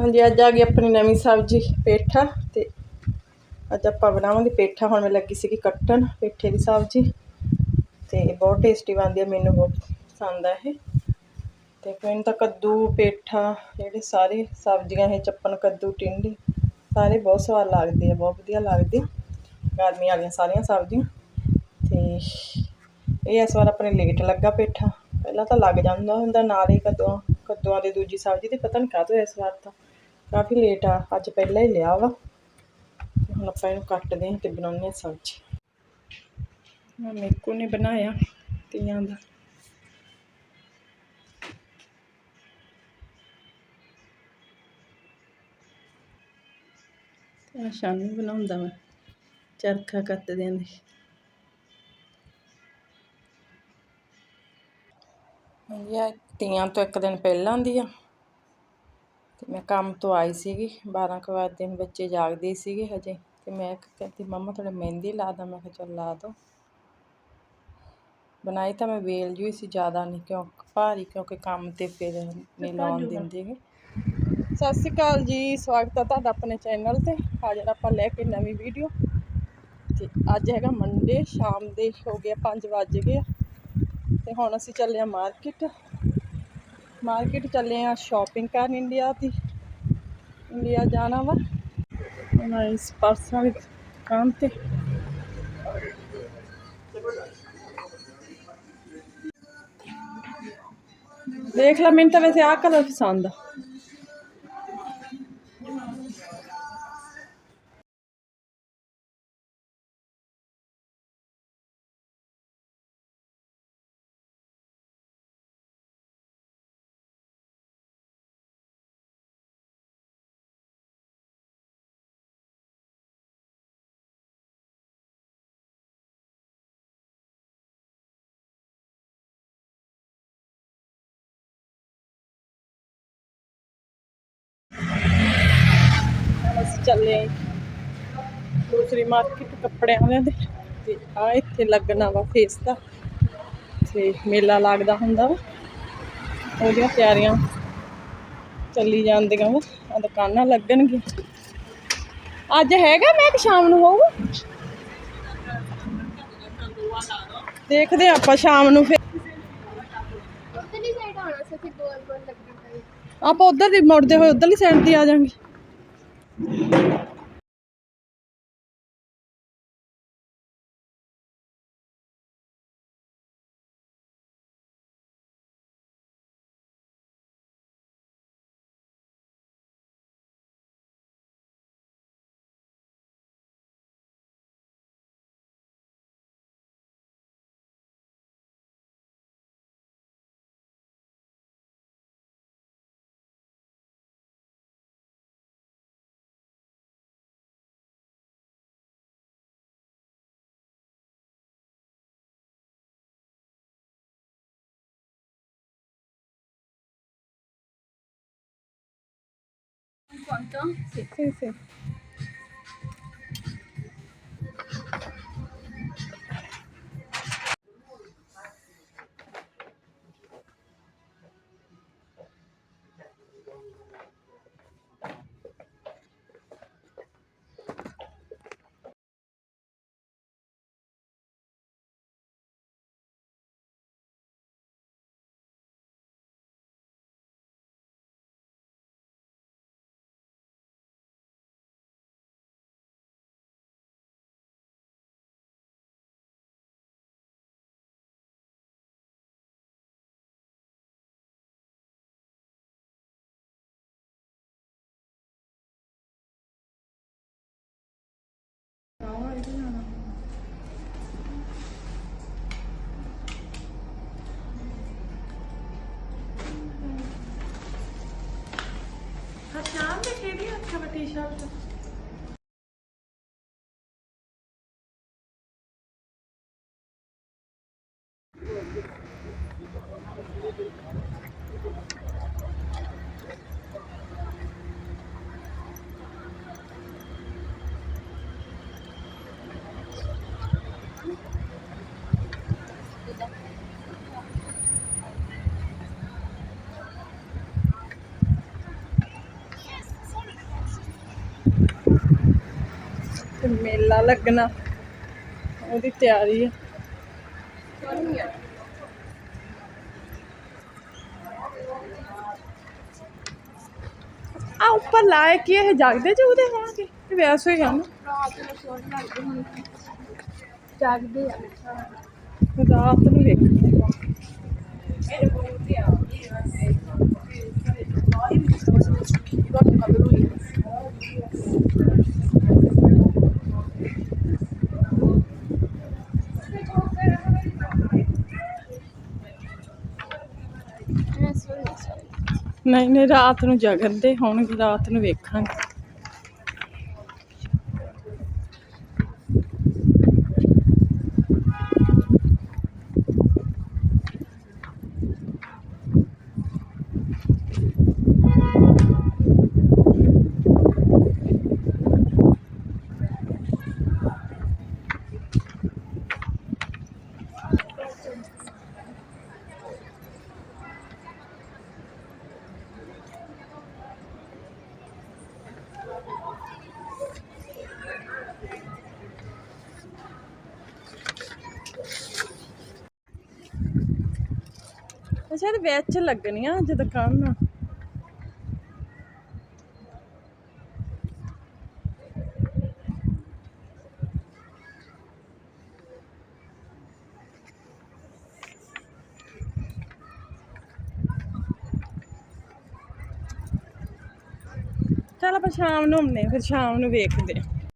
ਹਾਂਜੀ, ਅੱਜ ਆ ਗਈ ਆਪਣੀ ਨਵੀਂ ਸਬਜ਼ੀ, ਪੇਠਾ ਤੇ ਅੱਜ ਆਪਾਂ ਬਣਾਵਾਂਗੇ ਪੇਠਾ। ਹੁਣ ਮੈਂ ਲੱਗੀ ਸੀਗੀ ਕੱਟਣ ਪੇਠੇ ਦੀ ਸਬਜ਼ੀ ਤੇ ਬਹੁਤ ਟੇਸਟੀ ਬਣਦੀ ਹੈ ਮੈਨੂੰ ਬਹੁਤ ਪਸੰਦ ਆ ਇਹ। ਤੇ ਮੈਨੂੰ ਤਾਂ ਕੱਦੂ, ਪੇਠਾ, ਜਿਹੜੇ ਸਾਰੇ ਸਬਜ਼ੀਆਂ ਇਹ ਚੱਪਣ, ਕੱਦੂ, ਟਿੰਡੀ, ਸਾਰੇ ਬਹੁਤ ਸਵਾਦ ਲੱਗਦੇ ਆ, ਬਹੁਤ ਵਧੀਆ ਲੱਗਦੇ ਗਰਮੀ ਵਾਲੀਆਂ ਸਾਰੀਆਂ ਸਬਜ਼ੀਆਂ। ਤੇ ਇਹ ਇਸ ਵਾਰ ਆਪਣੇ ਲੇਟ ਲੱਗਾ ਪੇਠਾ। ਪਹਿਲਾਂ ਤਾਂ ਲੱਗ ਜਾਂਦਾ ਹੁੰਦਾ, ਨਾਲ ਹੀ ਕੱਦੂਆਂ ਕੱਦੂਆਂ ਦੀ ਦੂਜੀ ਸਬਜ਼ੀ ਤੇ ਪਤਾ ਨਹੀਂ ਕਾਹਤੋਂ ਇਸ ਵਾਰ ਤਾਂ। ਕਾਫੀ ਲੇਟ ਆ, ਅੱਜ ਪਹਿਲਾਂ ਹੀ ਲਿਆ ਵਾ। ਹੁਣ ਆਪਾਂ ਇਹਨੂੰ ਕੱਟਦੇ ਹਾਂ ਤੇ ਬਣਾਉਂਦੇ ਹਾਂ ਸਬਜ਼ੀ। ਮੈਂ ਮੇਕੂ ਨੇ ਬਣਾਇਆ ਤੀਆਂ ਦਾ। ਤੇ ਆਹ ਬਣਾਉਂਦਾ ਮੈਂ, ਚਰਖਾ ਕੱਤਦੇ ਆਂ ਦੀ ਹਾਂਜੀ ਤੀਆਂ ਤੋਂ ਇੱਕ ਦਿਨ ਪਹਿਲਾਂ ਦੀ ਆ। ਤੇ ਮੈਂ ਕੰਮ ਤੋਂ ਆਈ ਸੀਗੀ 12 ਕੁ ਵਜੇ ਨੂੰ ਬੱਚੇ ਜਾਗਦੇ ਸੀਗੇ ਹਜੇ ਤੇ ਮੈਂ ਕਹਿੰਦੀ ਮੰਮਾ ਥੋੜਾ ਮਹਿੰਦੀ ਲਾ ਦਾਂ। ਮੈਂ ਕਿਹਾ ਚੱਲ ਲਾ ਦੋ। ਬਣਾਈ ਤਾਂ ਮੈਂ ਵੇਲ ਜੂਈ ਸੀ ਜ਼ਿਆਦਾ ਨਹੀਂ ਕਿਉਂ ਭਾਰੀ ਕਿਉਂਕਿ ਕੰਮ ਤੇ ਫਿਰ ਨਹੀਂ ਲਾਉਣ ਦਿੰਦੇ ਗੇ। ਸਤਿ ਸ਼੍ਰੀ ਅਕਾਲ ਜੀ ਸਵਾਗਤ ਹੈ ਤੁਹਾਡਾ ਆਪਣੇ ਚੈਨਲ ਤੇ। ਹਾਜ਼ਰ ਆਪਾਂ ਲੈ ਕੇ ਨਵੀਂ ਵੀਡੀਓ ਤੇ ਅੱਜ ਹੈਗਾ ਮੰਡੇ ਸ਼ਾਮ ਦੇ ਹੋ ਗਏ 5 ਵਜ ਗਏ ਤੇ ਹੁਣ ਅਸੀਂ ਚੱਲੇ ਆ ਮਾਰਕੀਟ ਮਾਰਕੀਟ ਚੱਲੇ ਆ ਸ਼ਾਪਿੰਗ ਕਰਨ ਇੰਡੀਆ ਦੀ। ਇੰਡੀਆ ਜਾਣਾ ਵਾ। ਹੁਣ ਇਸ ਪਰਸਾਂ ਦੀ ਦੁਕਾਨ ਤੇ। ਦੇਖ ਲੈ, ਮੈਨੂੰ ਤਾਂ ਵੈਸੇ ਆਹ ਕਲਰ ਪਸੰਦ ਆ। ਚੱਲੇ ਦੂਸਰੀ ਮਾਰਕੀਟ ਕੱਪੜਿਆਂ ਵਾਲਿਆਂ ਦੇ। ਤੇ ਆ ਇੱਥੇ ਲੱਗਣਾ ਵਾ ਫੇਸ ਦਾ। ਤੇ ਮੇਲਾ ਲੱਗਦਾ ਹੁੰਦਾ ਵਾ। ਉਹਦੀਆਂ ਤਿਆਰੀਆਂ ਚੱਲੀ ਜਾਂਦੀਆਂ ਵਾ। ਆ ਦੁਕਾਨਾਂ ਲੱਗਣਗੀਆਂ। ਅੱਜ ਹੈਗਾ ਮੈਂ ਕਿ ਸ਼ਾਮ ਨੂੰ ਹੋਊਗਾ? ਦੇਖਦੇ ਆਪਾਂ ਸ਼ਾਮ ਨੂੰ ਫਿਰ। ਆਪਾਂ ਉਧਰ ਦੀ ਮੁੜਦੇ ਹੋਏ ਉਧਰਲੀ ਸਾਈਡ ਤੇ ਆ ਜਾਾਂਗੇ Thank you. ¿Cuánto? Sí, sí, sí. ਹਾਂ ਤੇ ਕਿਹੜੀ ਅੱਛਾ ਵਾ ਟੀ-ਸ਼ਰਟ ਮੇਲਾ ਲੱਗਣਾ। ਉਹਦੀ ਤਿਆਰੀ ਹੈ ਆ ਉੱਪਰ ਲਾਏ ਕੀ ਇਹ ਜਗਦੇ ਜੁਗਦੇ ਹੋਣਗੇ? ਇਹ ਵੈਸੇ ਹੀ ਆ ਨਾ। ਰਾਤ ਨੂੰ ਸੋਣ ਲੱਗਦੇ ਹੁਣ ਜਾਗਦੇ ਆ। ਰਾਤ ਨੂੰ ਵੇਖਦੇ ਮੈਂ ਸੋਣ ਨਹੀਂ ਸਕਦੀ ਨਹੀਂ ਨਹੀਂ ਰਾਤ ਨੂੰ ਜਗਦੇ ਹੋਣਗੇ ਰਾਤ ਨੂੰ ਵੇਖਾਂਗੇ। ਅੱਛਾ ਵਿੱਚ ਲੱਗਣੀਆਂ ਅੱਜ ਦੁਕਾਨਾਂ ਚੱਲ ਆਪਾਂ ਸ਼ਾਮ ਨੂੰ ਆਉਂਦੇ ਫਿਰ ਸ਼ਾਮ ਨੂੰ ਵੇਖਦੇ ਹਾਂ।